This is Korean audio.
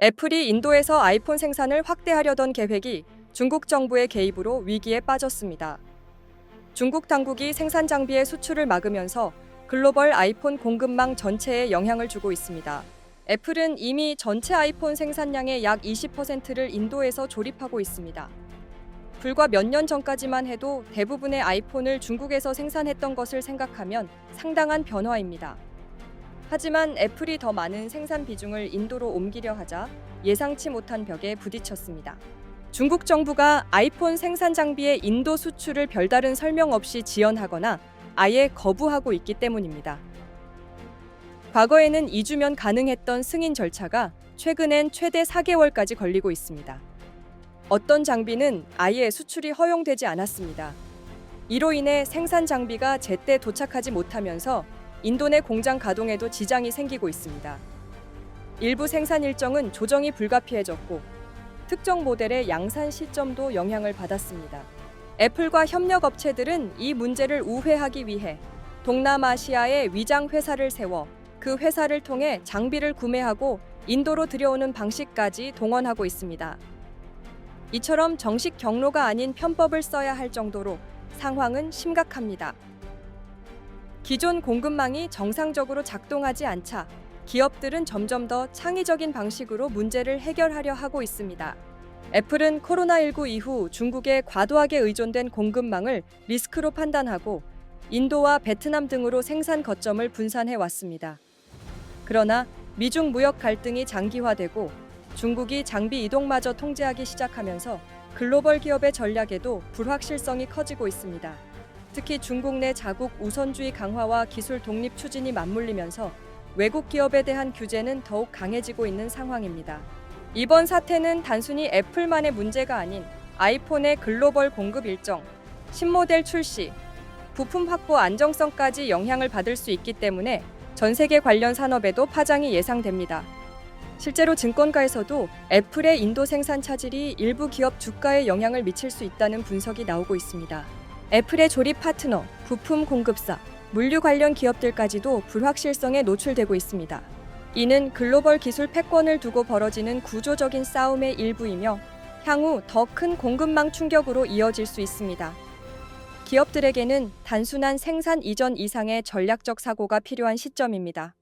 애플이 인도에서 아이폰 생산을 확대하려던 계획이 중국 정부의 개입으로 위기에 빠졌습니다. 중국 당국이 생산 장비의 수출을 막으면서 글로벌 아이폰 공급망 전체에 영향을 주고 있습니다. 애플은 이미 전체 아이폰 생산량의 약 20%를 인도에서 조립하고 있습니다. 불과 몇 년 전까지만 해도 대부분의 아이폰을 중국에서 생산했던 것을 생각하면 상당한 변화입니다. 하지만 애플이 더 많은 생산 비중을 인도로 옮기려 하자 예상치 못한 벽에 부딪혔습니다. 중국 정부가 아이폰 생산 장비의 인도 수출을 별다른 설명 없이 지연하거나 아예 거부하고 있기 때문입니다. 과거에는 2주면 가능했던 승인 절차가 최근엔 최대 4개월까지 걸리고 있습니다. 어떤 장비는 아예 수출이 허용되지 않았습니다. 이로 인해 생산 장비가 제때 도착하지 못하면서 인도 내 공장 가동에도 지장이 생기고 있습니다. 일부 생산 일정은 조정이 불가피해졌고 특정 모델의 양산 시점도 영향을 받았습니다. 애플과 협력 업체들은 이 문제를 우회하기 위해 동남아시아에 위장 회사를 세워 그 회사를 통해 장비를 구매하고 인도로 들여오는 방식까지 동원하고 있습니다. 이처럼 정식 경로가 아닌 편법을 써야 할 정도로 상황은 심각합니다. 기존 공급망이 정상적으로 작동하지 않자 기업들은 점점 더 창의적인 방식으로 문제를 해결하려 하고 있습니다. 애플은 코로나19 이후 중국에 과도하게 의존된 공급망을 리스크로 판단하고 인도와 베트남 등으로 생산 거점을 분산해 왔습니다. 그러나 미중 무역 갈등이 장기화되고 중국이 장비 이동마저 통제하기 시작하면서 글로벌 기업의 전략에도 불확실성이 커지고 있습니다. 특히 중국 내 자국 우선주의 강화와 기술 독립 추진이 맞물리면서 외국 기업에 대한 규제는 더욱 강해지고 있는 상황입니다. 이번 사태는 단순히 애플만의 문제가 아닌 아이폰의 글로벌 공급 일정, 신모델 출시, 부품 확보 안정성까지 영향을 받을 수 있기 때문에 전 세계 관련 산업에도 파장이 예상됩니다. 실제로 증권가에서도 애플의 인도 생산 차질이 일부 기업 주가에 영향을 미칠 수 있다는 분석이 나오고 있습니다. 애플의 조립 파트너, 부품 공급사, 물류 관련 기업들까지도 불확실성에 노출되고 있습니다. 이는 글로벌 기술 패권을 두고 벌어지는 구조적인 싸움의 일부이며 향후 더 큰 공급망 충격으로 이어질 수 있습니다. 기업들에게는 단순한 생산 이전 이상의 전략적 사고가 필요한 시점입니다.